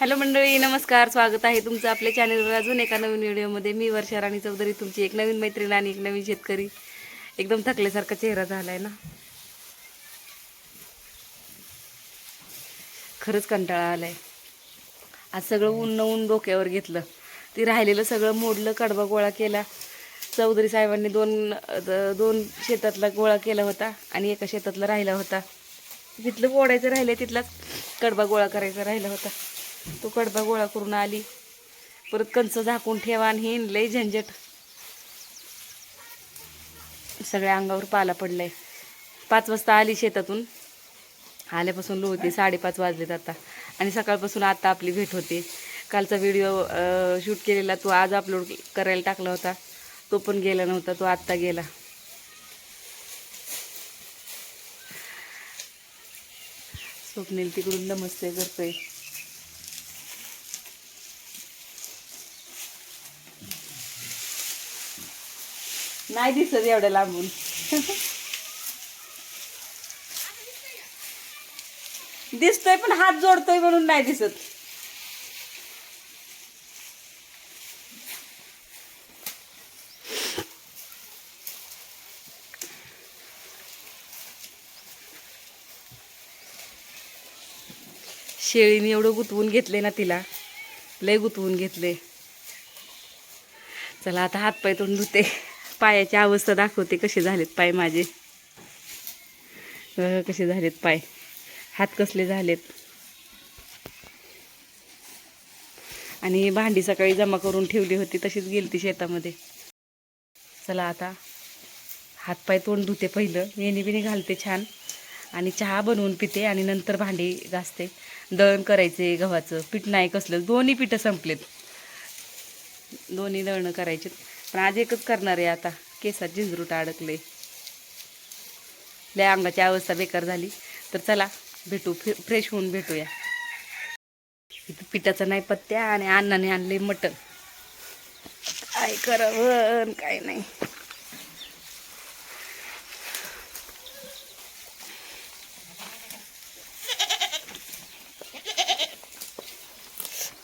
Hello मंडळी नमस्कार स्वागत आहे तुमचं आपल्या चॅनलवर अजून एका नवीन व्हिडिओमध्ये मी वर्षा राणी चौधरी तुमची एक नवीन मैत्रीण आणि एक नवीन शेतकरी. एकदम थकल्यासारखा चेहरा झाला आहे ना? खरंच कंटाळा आलाय. आज सगळं ऊन ऊन डोक्यावर घेतलं. ती राहिलेलं सगळं मोडलं कडबा गोळा केला. चौधरी साहेबांनी दोन दोन शेतातला गोळा केला होता आणि एका शेतातला राहिला होता. तिथलं ओढायचं राहिलं तिथलाच कडबा गोळा करायचा राहिला होता. तो कडबा गोळा करून आली. परत कंच झाकून ठेवा आणि हे लय झंझट. सगळ्या अंगावर पाला पडलाय. पाच वाजता आली शेतातून. आल्यापासून लो होते साडेपाच वाजलेत आता. आणि सकाळपासून आता आपली भेट होते. कालचा व्हिडिओ शूट केलेला तो आज अपलोड करायला टाकला होता. तो पण गेला नव्हता तो आत्ता गेला. स्वप्नील तिकडून नमस्ते करतोय. नाही दिसत एवढ्या लांबून. दिसतोय पण हात जोडतोय म्हणून नाही दिसत. शेळीने एवढं गुतवून घेतले ना तिला. लय गुतवून घेतले चला आता हात पाय तोंड धुते. पायाची अवस्था दाखवते कसे झालेत पाय माझे. कसे झालेत पाय. हात कसले झालेत. आणि भांडी सकाळी जमा करून ठेवली होती तशीच गेली ती शेतामध्ये. चला आता हातपाय तोंड धुते पहिलं. येणी बिणी घालते छान. आणि चहा बनवून पिते आणि नंतर भांडी घासते. दळण करायचे गव्हाचं. पीठ नाही कसलं. दोन्ही पिठं संपलेत. दोन्ही दळणं करायचे पण आज एकच करणार आहे आता. केसात झिंजरूट अडकले लय अंगाची अवस्था बेकार झाली. तर चला भेटू. फ्रेश होऊन भेटूया. इथं पिठाचा नाही पत्त्या आणि अन्नाने आणले मटण. काय करावं? काय नाही.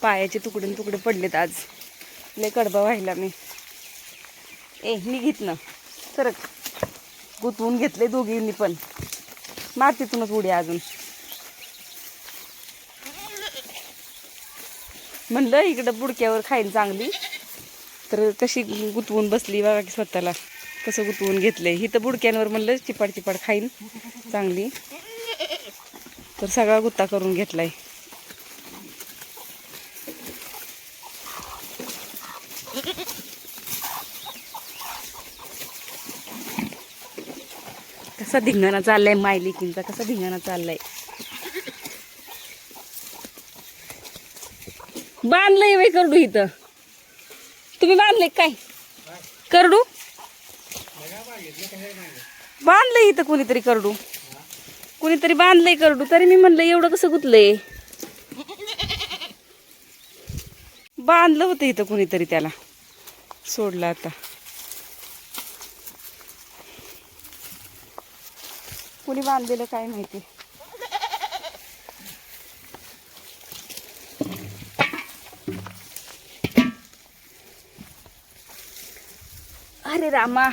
पायाचे तुकडे न तुकडे पडलेत आज. लय कडबा व्हायला मी. ए निघित ना. सरक. गुतवून घेतले दोघींनी पण. मातीतूनच उडी अजून. म्हणलं इकडं बुडक्यावर खाईन चांगली. तर कशी गुतवून बसली बघा की स्वतःला. कसं गुतवून घेतलंय. इथं बुडक्यांवर म्हणलं चिपाड चिपाड खाईन चांगली. तर सगळा गुत्ता करून घेतलाय. कसा धिंगाणा चाललाय मायलिकींचा कसा धिंगाणा चाललाय? बांधलंय वे करडू इथं. तुम्ही बांधले काय? करडू? बांधलंय इथं कोणीतरी करडू. कोणीतरी बांधलंय करडू. तरी मी म्हणलं एवढं कसं गुतलंय? बांधलं होतं इथं कोणीतरी त्याला. सोडलं आता. कुणी बांधलेलं काय माहिती? अरे रामा.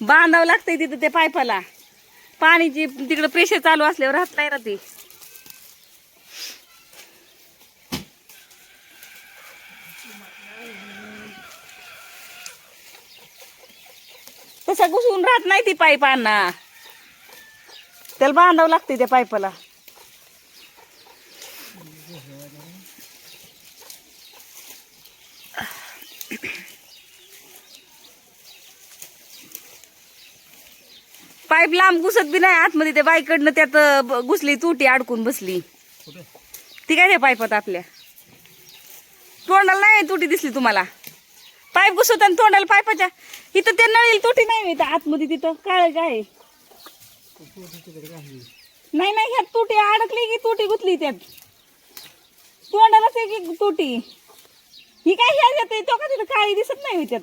बांधावं लागतंय तिथं ते पायपाला. पाणीची तिकडं प्रेशर चालू असल्यावर राहत नाही ना ती. तसा घुसून राहत नाही ती पाईप आणा त्याला बांधावं लागते त्या पाईपाला. पाईप लांब घुसत बी नाही. आतमध्ये त्या बाईकडनं त्यात घुसली तुटी अडकून बसली. ती काय त्या पाईपात आपल्या? तोंडाला नाही तुटी दिसली तुम्हाला? पाईप घुसत आणि तोंडाला पाईपाच्या इथं त्या नळीला तुटी नाही इथं आतमध्ये तिथं. काळ काय नाही नाही ह्यात तुटी अडकली की तुटी गुतली त्यात. तोंडालाच एक एक तुटी. ही काय ह्या येते तो का तिथं काळी दिसत नाही त्यात?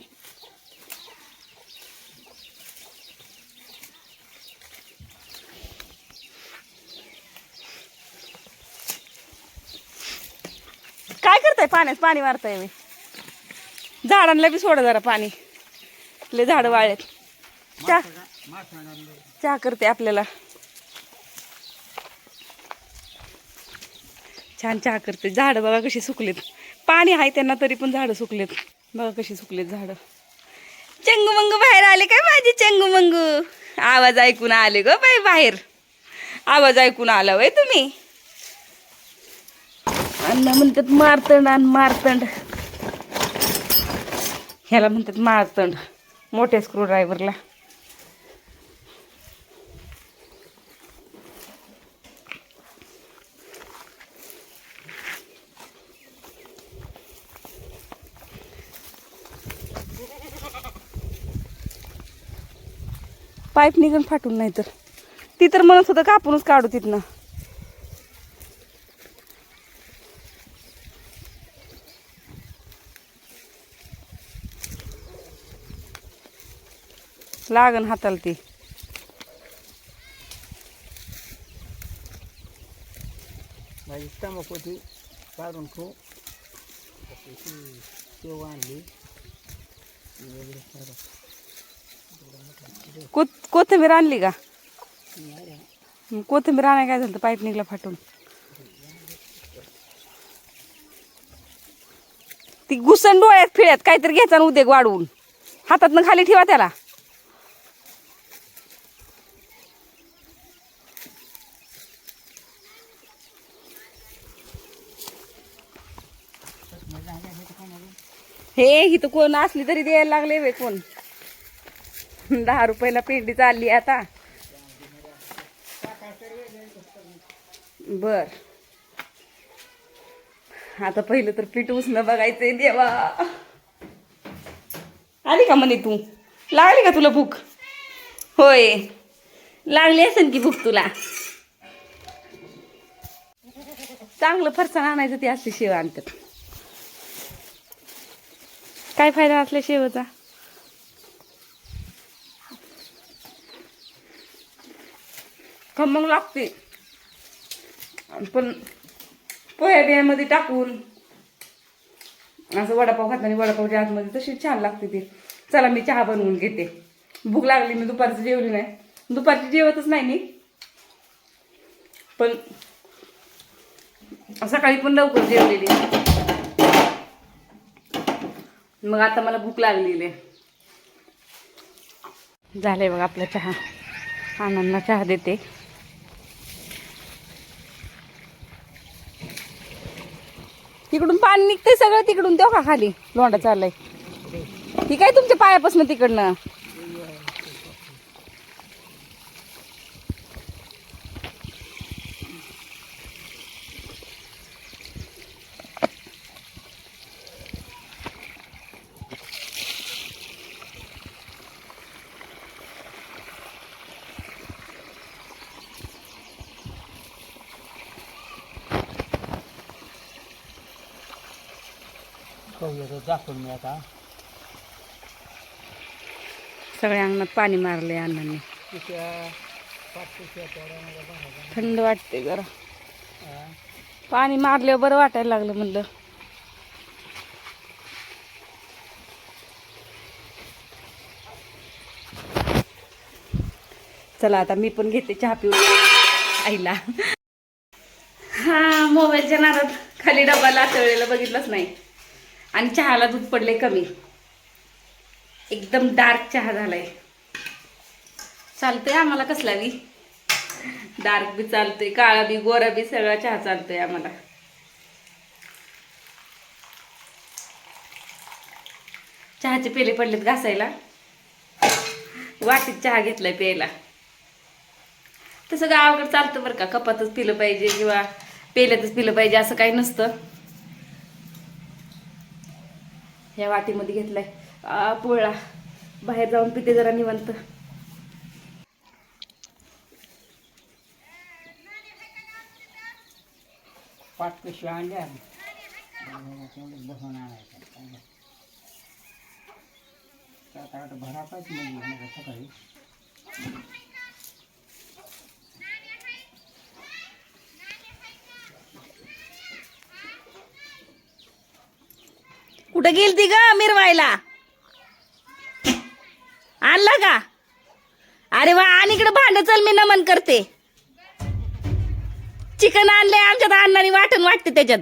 काय पाण्यात पाणी मारताय मी झाडांना बी सोडा जरा पाणी. लय झाड वाळेत चहा. चहा करते आपल्याला. छान चहा करते. झाडं बघा कशी सुकलेत. पाणी आहे त्यांना तरी पण झाडं सुकलेत. बघा कशी सुकलेत झाडं. चंगू मंगू बाहेर आले काय माझी चंगू मंगू आवाज ऐकून आले ग बाई बाहेर. आवाज ऐकून आला वय तुम्ही. अण्णा म्हणतात मारतंड आणि मारतंड. ह्याला म्हणतात मारतंड मोठ्या स्क्रू ड्रायव्हरला पाईप निघून फाटून नाही तर. ती तर म्हणत होतं कापूनच काढू तिथनं. लागन हाताला ती. माझी तंबाखूची काढून ठेवू. शेव आणली. कोथ कोथिंबीर आणली का? कोथिंबीर आणाय काय झालं पाईप निघला फाटून. ती घुसन डोळ्यात फिळ्यात काहीतरी घ्यायचा ना उद्योग वाढवून. हातातनं खाली ठेवा त्याला. हे इथं कोण असली तरी द्यायला लागले वे कोण? दहा रुपयाला पेंडी चालली आता. बर. आता पहिलं तर पीठ उसणं बघायचंय देवा. आली का म्हणे तू? लागली का तुला भूक? होय. लागली असेल की भूक तुला? चांगलं फरसाण आणायचं ते असली शिवा आणतात. काय फायदा असल्या शेवचा खमंग लागते. पण पोह्या बियामध्ये टाकून असं वडापाव खाताना वडापावच्या आतमध्ये तशी छान लागते ती. चला मी चहा बनवून घेते. भूक लागली मी दुपारची जेवली नाही. दुपारची जेवतच नाही मी. पण सकाळी पण लवकर जेवलेली. मग आता मला भूक लागलेली आहे. झाले बघ आपला चहा. आनंदा चहा देते. तिकडून पाणी निघतंय सगळं तिकडून तेव्हा का खाली? लोंडा चाललंय. ठीक आहे तुमच्या पायापासून तिकडनं. मी आता. सगळ्या अंगणात पाणी मारले अण्णांनी. थंड वाटते जरा. पाणी मारल्यावर बरं वाटायला लागलं म्हणलं. चला आता मी पण घेते चहा पिऊन. आईला. हा मोबाईलच्या नादात खाली डबा लाचळलेला बघितलंच नाही. आणि चहाला दूध पडले कमी. एकदम डार्क चहा झालाय. चालतंय आम्हाला कसला बी? डार्क बी चालतोय काळा बी गोरा बी सगळा चहा चालतोय आम्हाला. चहाचे पेले पडलेत घासायला. वाटीत चहा घेतलाय प्यायला. तसं गावाकडे चालतं बरं का कपातच पिलं पाहिजे किंवा पेल्यातच पिलं पाहिजे असं काही नसतं. ह्या वाटीमध्ये घेतलाय. पोळा. बाहेर जाऊन पिते जरा निवंत. पाच पिशव्या आणल्या तेवढंच बसून आणायचं सात आठ भरा पाहिजे म्हणजे सकाळी. कुठं गेलती ग मिरवायला? आणला का? अरे वा आणि इकडे भांड चल मी नमन करते. चिकन आणले आमच्यात अण्णाने वाटण वाटते त्याच्यात.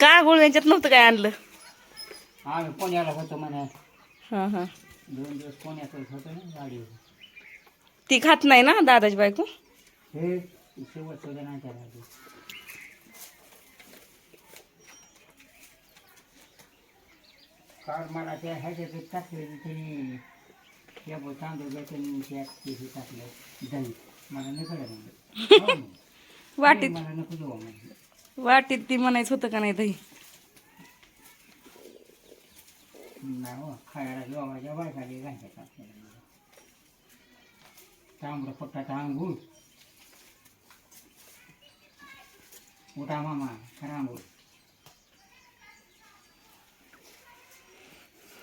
का गुळ यांच्यात नव्हतं काय आणलं? आम्ही पुण्याला होतो म्हणा. हा हा. दोन दिवस पुण्यातच होतो ना गाडीवर. ती खात नाही ना दादाची बायको? हे शेवट सुद्धा नाही आधी. काल मला त्या ह्याच्यात टाकलेली त्यांनी त्या ब- तांदूळ घ्यायचे आणि त्यात ते हे टाकलं दही मला नको. हो म्हणलं. वाटीत मला नको देऊ म्हणलं वाटीत ती म्हणायचं होतं का नाही दही नाही हो खायला जेवायच्या बायकाली घालतात आपल्याला तांबडं फक्ताचा आंघोळ उठा मामा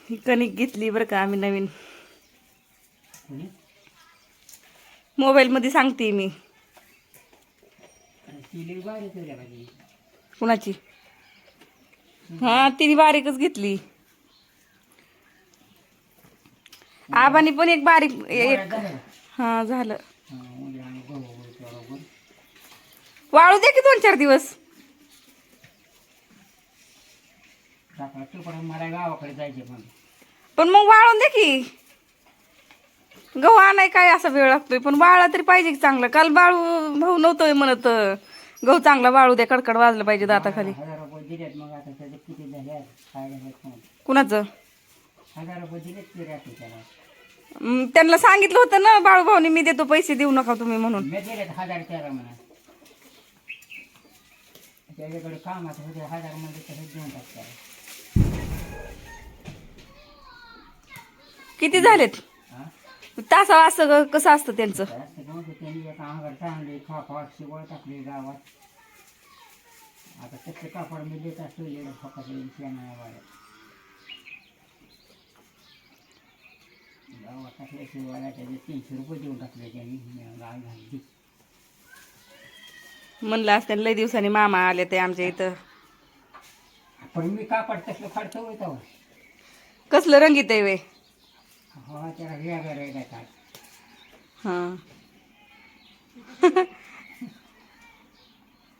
ही कणिक घेतली बरं का आम्ही नवीन. मोबाईलमध्ये सांगते मी. कुणाची? हा तिने बारीकच घेतली. आबानी पण एक बारीक एक. हा झालं हा, उद्या आम्ही गहू वगैरे तेवढं करू. वाळू दे की दोन चार दिवस. पण मला गावाकडे जायचे पण. पण मग वाळून दे की. गहू आणाय काय असा वेळ लागतोय? पण वाळा तरी पाहिजे की चांगलं. काल बाळू भाऊ नव्हतोय म्हणत गहू चांगला वाळू द्या कडकड वाजलं पाहिजे दाताखाली. हजार रुपये दिलेत मग आता त्याचे किती झाले आहेत? काय झाले कोण कुणाचं? हजार रुपये दिलेत की राहते त्याला? हम्म, त्यांना सांगितलं होतं ना बाळू भाऊनी मी देतो पैसे देऊ नका तुम्ही म्हणून. मी दिलेत हजार तेरा म्हणा. त्याच्याकडे कामाचं होते हजारमध्ये तसंच देऊन टाकतात. किती झालेत? हा? तासा असं कसं असतं त्यांचं? तर असं म्हणून तर त्यांनी एका अंगावर चांगली खापा शिवळ टाकली गावात. आता कापड मी देत असतो येणं गावात टाकल्या शिवायला त्याचे तीनशे रुपये देऊन टाकले त्यांनी मी गाय घालली. म्हणलं असतं लय दिवसांनी मामा आले ते आमच्या इथं. पण मी फाडतो कसलं रंगीत आहे वे? हा त्याला वेगळं वेगळं काय हा.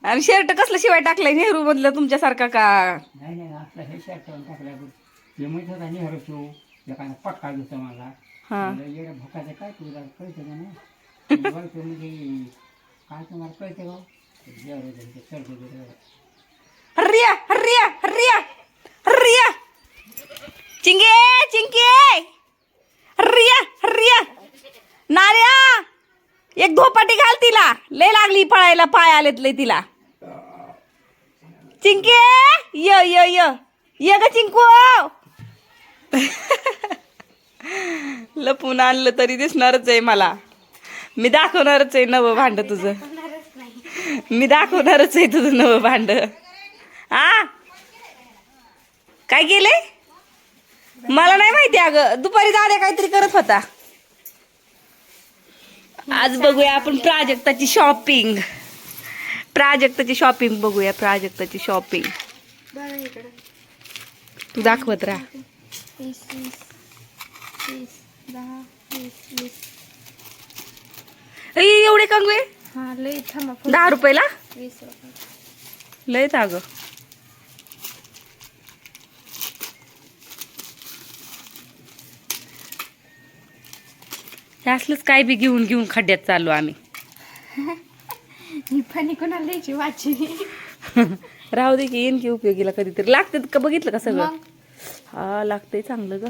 आणि शर्ट कसलं शिवाय टाकलंय? नेहरू मधलं तुमच्यासारखा का? नाही नाही असलं हे शर्ट टाकल्या ते म्हणत होता नेहरू शिव एखादा पटका मला. हा. म्हणलं, येडं भोकाचं काय तुला? कळतं का नाही? बघतो म्हणजे काय तुम्हाला कळतं का? जेवढं ते सर्दी बिर्दी. हर्रिया हर्रिया हर्रिया हर्रिया। चिंगे चिंके हर्रिया हर्रिया। नार्या एक धोपाटी घाल तिला. लय लागली पळायला पाय आलेत लय तिला. चिंके य य य. य ग चिंकू. लपून आणलं तरी दिसणारच आहे मला. मी दाखवणारच आहे नवं भांड तुझं. मी दाखवणारच आहे तुझं नवं भांड. आ? काय केले मला नाही माहिती अगं. दुपारी दादा काहीतरी करत होता. आज बघूया आपण प्राजक्ताची शॉपिंग प्राजक्ताची शॉपिंग बघूया प्राजक्ताची शॉपिंग तू दाखवत राहा. एवढे कंगवे. दहा रुपयाला? लयच अगं. हे असलंच काय बी घेऊन घेऊन खड्ड्यात चाललो आम्ही. ही पण कोणाला द्यायची? वाची. राहू दे की येईन की उपयोगीला कधीतरी. लागतात का बघितलं का सगळं? हा लागतंय चांगलं ग.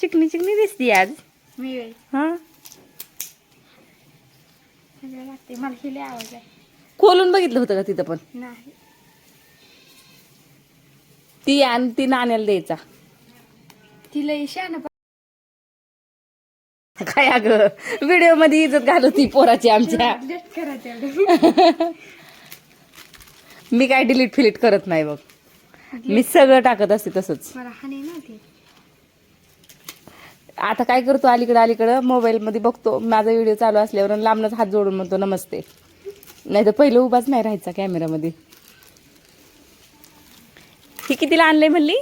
चिकनी चिकनी दिसती आज. मी हा? मला आवाज आहे खोलून बघितलं होतं का तिथं पण? नाही. ती आणि ती नाण्याला द्यायचा. ती लई शान काय अगं? व्हिडिओमध्ये इज्जत घालवती पोराची आमच्या. जस्ट करा तेवढं. मी काय डिलीट फिलीट करत नाही बघ. मी सगळं टाकत असते तसंच. मला हानी नव्हती आता काय करतो अलीकडं अलीकडं मोबाईलमध्ये बघतो. माझा व्हिडिओ चालू असल्यावर आणि लांबनच हात जोडून म्हणतो नमस्ते. नाही तर पहिलं उभाच नाही राहायचा कॅमेरामध्ये ही कितीला आणलंय म्हणली?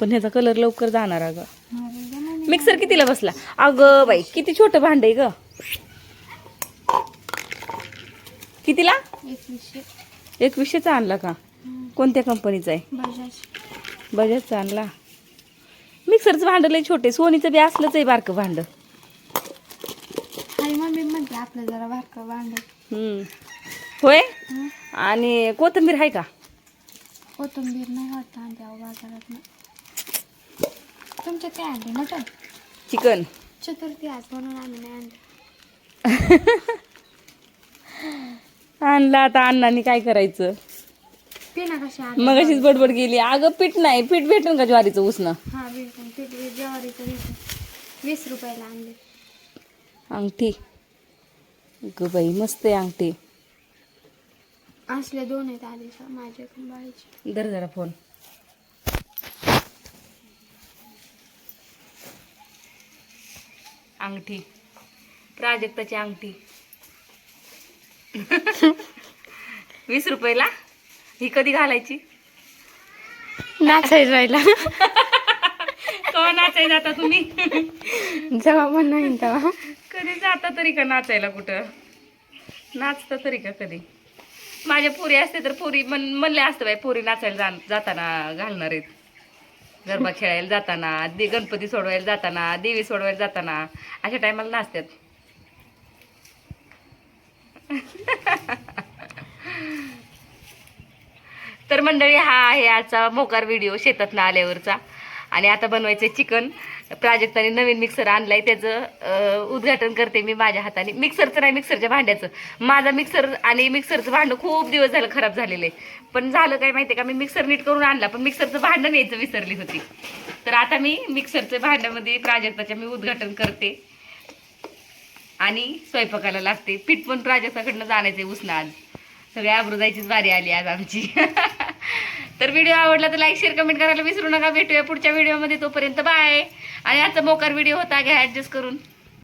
पण ह्याचा कलर लवकर जाणार अगं. मिक्सर कितीला बसला? अगं बाई किती छोटं भांड आहे ग. कितीला? एकवीसशे. एकवीसशेचा आणला का? कोणत्या कंपनीचा आहे? बजाज. बजाजचा आणला. मिक्सरचं भांड लय छोटे सोनीचं बी असलंच आहे बारकं भांड. आणि मम्मी म्हणते आपलं जरा बारकं भांड. हम्म. होय? आणि कोथिंबीर आहे का? कोथिंबीर नाही वाटतं आणते अहो बाजारात ना तुमच्यात काय आणले? मटण? चिकन. चतुर्थी आज म्हणून आम्ही नाही आणलं. आणला आता अण्णांनी काय करायचं? पिना कशा मग अशीच बडबड गेली अगं पीठ नाही. पीठ भेटेल का ज्वारीचं उसनं हा बिलकुल ज्वारीचं वीस वीस रुपयाला आणले. अंगठी. ग बाई मस्त आहे अंगठी. असले दोन आहेत माझ्याकडून बाळीचे. धर जरा फोन. अंगठी. प्राजक्ताची अंगठी. वीस रुपयाला? ही कधी घालायची? नाचायला राहिला. कवा नाचायला जाता तुम्ही? जेव्हा पण नाही तेव्हा. कधी जाता तरी का नाचायला कुठं? नाचता तरी का कधी? माझ्या पुरी असते तर पुरी म्हण म्हणले असतं बाई पुरी नाचायला जा जाताना घालणार आहेत. गरबा खेळायला जाताना दे गणपती सोडवायला जाताना देवी सोडवायला जाताना अशा टायमाला नाचतात. तर मंडळी हा आहे आजचा मोकार व्हिडिओ शेतातनं आल्यावरचा. आणि आता बनवायचं चिकन. प्राजक्ताने नवीन मिक्सर आणलाय. त्याचं उद्घाटन करते मी माझ्या हाताने. मिक्सरचं नाही मिक्सरच्या भांड्याचं. माझा मिक्सर आणि मिक्सरचं भांडं खूप दिवस झालं खराब झालेलं आहे. पण झालं काय माहिती का? मी मिक्सर नीट करून आणला पण मिक्सरचं भांडं न्यायचं विसरली होती. तर आता मी मिक्सरच्या भांड्यामध्ये प्राजक्ताच्या मी उद्घाटन करते. आणि स्वयंपाकाला लागते. पीठ पण प्राजक्ताकडनं आहे उसनं आज सगळ्या आबरू बारी आली आज आमची. तर व्हिडिओ आवडला तर लाईक शेअर कमेंट करायला विसरू नका. भेटूया पुढच्या व्हिडिओमध्ये. तोपर्यंत बाय आणि आजचा मोकार व्हिडिओ होता. घ्या ॲडजस्ट करून.